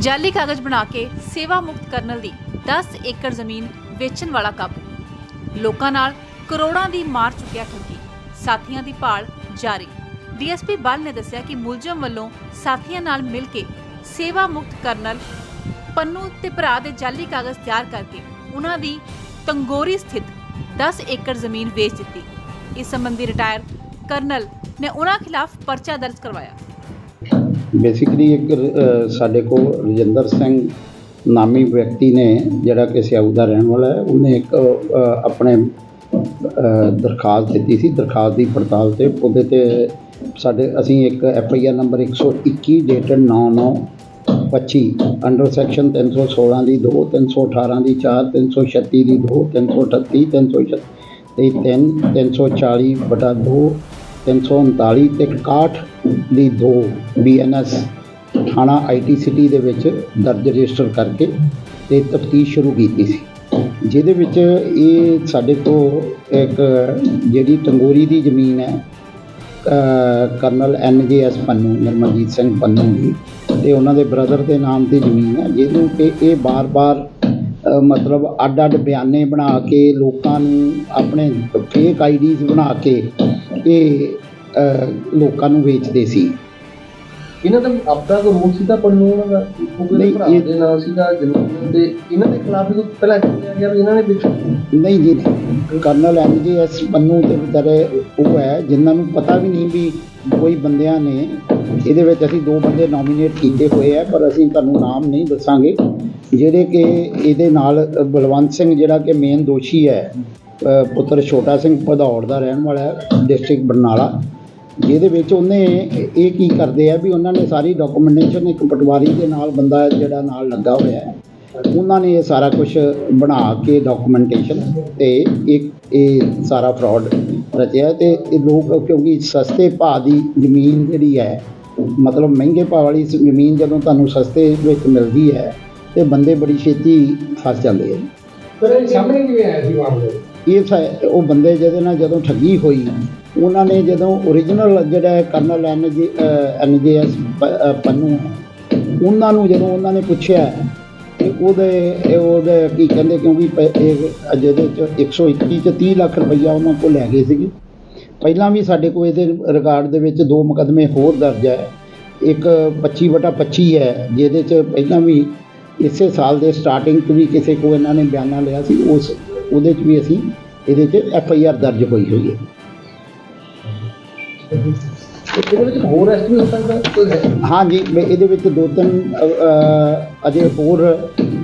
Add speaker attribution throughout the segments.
Speaker 1: ਜਾਲੀ ਕਾਗਜ਼ ਬਣਾ ਕੇ ਸੇਵਾ ਮੁਕਤ ਕਰਨਲ ਦੀ 10 ਏਕੜ ਜ਼ਮੀਨ ਵੇਚਣ ਵਾਲਾ ਕਾਬੂ। ਲੋਕਾਂ ਨਾਲ ਕਰੋੜਾਂ ਦੀ ਮਾਰ ਚੁੱਕਿਆ ਠੱਗੀ। ਸਾਥੀਆਂ ਦੀ ਭਾਲ ਜਾਰੀ। ਡੀਐਸਪੀ ਬਲ ਨੇ ਦੱਸਿਆ ਕਿ ਮੁਲਜ਼ਮ ਵੱਲੋਂ ਸਾਥੀਆਂ ਨਾਲ ਮਿਲ ਕੇ ਸੇਵਾ ਮੁਕਤ ਕਰਨਲ ਪੰਨੂ ਤੇ ਭਰਾ ਦੇ ਜਾਲੀ ਕਾਗਜ਼ ਤਿਆਰ ਕਰਕੇ ਉਹਨਾਂ ਦੀ ਤੰਗੋਰੀ ਸਥਿਤ 10 ਏਕੜ ਜ਼ਮੀਨ ਵੇਚ ਦਿੱਤੀ। ਇਸ ਸੰਬੰਧੀ ਰਿਟਾਇਰ ਕਰਨਲ ਨੇ ਉਹਨਾਂ ਖਿਲਾਫ ਪਰਚਾ ਦਰਜ ਕਰਵਾਇਆ।
Speaker 2: ਬੇਸਿਕਲੀ ਇੱਕ ਅ, ਸਾਡੇ ਕੋਲ ਰਜਿੰਦਰ ਸਿੰਘ ਨਾਮੀ ਵਿਅਕਤੀ ਨੇ ਜਿਹੜਾ ਕਿ ਸਿਆਊ ਦਾ ਰਹਿਣ ਵਾਲਾ ਹੈ ਉਹਨੇ ਇੱਕ ਅ, ਆਪਣੇ ਅ, ਦਰਖਾਸਤ ਦਿੱਤੀ ਸੀ। ਦਰਖਾਸਤ ਦੀ ਪੜਤਾਲ ਤੇ ਉਹਦੇ ਤੇ ਸਾਡੇ ਅਸੀਂ ਇੱਕ F I R number 121 dated 9925 under section 316 ਦੀ 2 318 ਦੀ 4 336 ਦੀ 2 338 336 ਤੇ 3 340 ਬਟਾ 2 339 ਤੇ 61 ਦੀ 2 ਬੀਐਨਐਸ ਥਾਣਾ ਆਈਟੀ ਸਿਟੀ ਦੇ ਵਿੱਚ ਦਰਜ ਰਜਿਸਟਰ ਕਰਕੇ ਤੇ ਤਫਤੀਸ਼ ਸ਼ੁਰੂ ਕੀਤੀ ਸੀ। ਜਿਹਦੇ ਵਿੱਚ ਇਹ ਸਾਡੇ ਤੋਂ ਇੱਕ ਜਿਹੜੀ ਟੰਗੋਰੀ ਦੀ ਜ਼ਮੀਨ ਹੈ ਕਰਨਲ ਅ, ਕਰਨਲ ਐਨਜੇਐਸ ਪੰਨੂ ਨਿਰਮਲਜੀਤ ਸਿੰਘ ਪੰਨੂ ਜੀ ਤੇ ਉਹਨਾਂ ਦੇ ਬ੍ਰਦਰ ਦੇ ਨਾਮ ਦੀ ਜ਼ਮੀਨ ਹੈ ਜਿਹਨੂੰ ਕਿ ਇਹ ਬਾਰ-ਬਾਰ ਮਤਲਬ ਅੱਡ-ਅੱਡ ਬਿਆਨੇ ਬਣਾ ਕੇ ਲੋਕਾਂ ਨੂੰ ਆਪਣੇ ਫੇਕ ਆਈਡੀਜ਼ ਬਣਾ ਕੇ ਇਹ ਲੋਕਾਂ ਨੂੰ ਵੇਚਦੇ ਸੀ।
Speaker 3: ਇਹਨਾਂ ਦਾ ਆਪਦਾ ਕੋ ਰੋਲ ਸੀਗਾ ਉਹਨਾਂ ਦਾ ਉਹ
Speaker 2: ਨਹੀਂ,
Speaker 3: ਦੇ ਭਰਾ
Speaker 2: ਇਹ-
Speaker 3: ਦੇ ਨਾਂ ਸੀਗਾ ਜ਼ਮੀਨ ਤੇ ਇਹਨਾਂ ਦੇ ਖਿਲਾਫ ਵੀ ਪਹਿਲਾਂ ਚੱਲਿਆ ਗਿਆ ਵੀ ਇਹਨਾਂ ਨੇ ਵਿੱਚ
Speaker 2: ਨਹੀਂ ਜੀ ਨਹੀਂ। ਕਰਨਲ ਐਨਜੀਐਸ ਪੰਨੂ ਦੇ ਵਿਚਾਰੇ ਉਹ ਹੈ ਜਿਨ੍ਹਾਂ ਨੂੰ ਪਤਾ ਵੀ ਨਹੀਂ ਵੀ ਕੋਈ ਬੰਦਿਆਂ ਨੇ ਇਹਦੇ ਵਿੱਚ ਅਸੀਂ ਦੋ ਬੰਦੇ ਨੋਮੀਨੇਟ ਕੀਤੇ ਹੋਏ ਆ ਪਰ ਅਸੀਂ ਤੁਹਾਨੂੰ ਨਾਮ ਨਹੀਂ ਦੱਸਾਂਗੇ। ਜਿਹੜੇ ਕਿ ਇਹਦੇ ਨਾਲ ਬਲਵੰਤ ਸਿੰਘ ਜਿਹੜਾ ਕਿ ਮੇਨ ਦੋਸ਼ੀ ਹੈ ਪੁੱਤਰ ਛੋਟਾ ਸਿੰਘ ਭਦੌੜ ਦਾ ਰਹਿਣ ਵਾਲਾ ਹੈ ਡਿਸਟ੍ਰਿਕਟ ਬਰਨਾਲਾ। ਜਿਹਦੇ ਵਿੱਚ ਉਹਨੇ ਇਹ ਕੀ ਕਰਦੇ ਆ ਵੀ ਉਹਨਾਂ ਨੇ ਸਾਰੀ ਡਾਕੂਮੈਂਟੇਸ਼ਨ ਇੱਕ ਪਟਵਾਰੀ ਦੇ ਨਾਲ ਬੰਦਾ ਜਿਹੜਾ ਨਾਲ ਲੱਗਾ ਹੋਇਆ ਹੈ, ਉਹਨਾਂ ਨੇ ਇਹ ਸਾਰਾ ਕੁਝ ਬਣਾ ਕੇ ਡਾਕੂਮੈਂਟੇਸ਼ਨ ਤੇ ਇੱਕ ਇਹ ਸਾਰਾ ਫਰਾਡ ਰਚਿਆ ਤੇ ਇਹ ਲੋਕ ਕਿਉਂਕਿ ਸਸਤੇ ਭਾਅ ਦੀ ਜ਼ਮੀਨ ਜਿਹੜੀ ਹੈ, ਮਤਲਬ ਮਹਿੰਗੇ ਭਾਅ ਵਾਲੀ ਜ਼ਮੀਨ ਜਦੋਂ ਤੁਹਾਨੂੰ ਸਸਤੇ ਵਿੱਚ ਮਿਲਦੀ ਹੈ ਤੇ ਬੰਦੇ ਬੜੀ ਛੇਤੀ ਫਸ ਜਾਂਦੇ ਆ।
Speaker 3: ਪਰ ਸਾਹਮਣੇ ਕਿਵੇਂ ਆਇਆ ਸੀ ਮਾਮਲੇ?
Speaker 2: ਇਹ ਸਾ- ਉਹ ਬੰਦੇ ਜਿਹਦੇ ਨਾਲ ਜਦੋਂ ਠੱਗੀ ਹੋਈ ਉਹਨਾਂ ਨੇ ਜਦੋਂ ਓਰੀਜਨਲ ਜਿਹੜਾ ਕਰਨਲ ਐਨ ਜੀ ਐਨ ਜੇ ਐਸ ਪੰਨੂ ਉਹਨਾਂ ਨੂੰ ਜਦੋਂ ਉਹਨਾਂ ਨੇ ਪੁੱਛਿਆ ਕਿ ਉਹਦੇ ਉਹਦੇ ਕੀ ਕਹਿੰਦੇ ਕਿਉਂਕਿ ਪ- ਇਹ ਜਿਹਦੇ ਚ 121 ਚ 30 ਲੱਖ ਰੁਪਈਆ ਉਹਨਾਂ ਕੋਲ ਲੈ ਗਏ ਸੀਗੇ। ਪਹਿਲਾਂ ਵੀ ਸਾਡੇ ਕੋਲ ਇਹਦੇ ਰਿਕਾਰਡ ਦੇ ਵਿੱਚ ਦੋ ਮੁਕੱਦਮੇ ਹੋਰ ਦਰਜ ਹੈ ਇੱਕ 25 ਵਟਾ 25 ਹੈ ਜਿਹਦੇ ਚ ਪਹਿਲਾਂ ਵੀ ਇਸੇ ਸਾਲ ਦੇ ਸਟਾਰਟਿੰਗ 'ਚ ਵੀ ਕਿਸੇ ਕੋ ਇਹਨਾਂ ਨੇ ਬਿਆਨਾ ਲਿਆ ਸੀ, ਉਸ ਉਹਦੇ 'ਚ ਵੀ ਅਸੀਂ ਇਹਦੇ 'ਚ ਐਫ ਆਈ ਆਰ ਦਰਜ ਹੋਈ ਹੋਈ ਹੈ।
Speaker 3: ਇਹਦੇ ਵਿੱਚ ਹੋਰ ਐਸਟ ਵੀ ਹੋ ਸਕਦਾ? ਕੋਈ ਹੈ?
Speaker 2: ਹਾਂਜੀ ਵੀ ਇਹਦੇ ਵਿੱਚ ਦੋ ਤਿੰਨ ਅਜੇ ਹੋਰ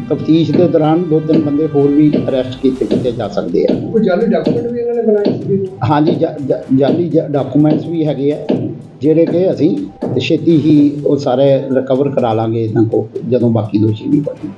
Speaker 2: ਤਫਤੀਸ਼ ਦੇ ਦੌਰਾਨ ਦੋ ਤਿੰਨ ਬੰਦੇ ਹੋਰ ਵੀ ਅਰੈਸਟ ਕੀਤੇ ਕੀਤੇ ਜਾ ਸਕਦੇ ਆ।
Speaker 3: ਕੋਈ ਜਾਲੀ ਡਾਕੂਮੈਂਟ ਵੀ ਇਹਨਾਂ ਨੇ ਬਣਾਏ ਸੀ?
Speaker 2: ਹਾਂਜੀ ਜਾਲੀ ਡਾਕੂਮੈਂਟਸ ਵੀ ਹੈਗੇ ਆ ਜਿਹੜੇ ਕਿ ਅਸੀਂ ਛੇਤੀ ਹੀ ਉਹ ਸਾਰੇ ਰਿਕਵਰ ਕਰਾ ਲਾਂਗੇ ਇਹਨਾਂ ਕੋ ਜਦੋਂ ਬਾਕੀ ਦੋਸ਼ੀ ਵੀ ਬਣੇ।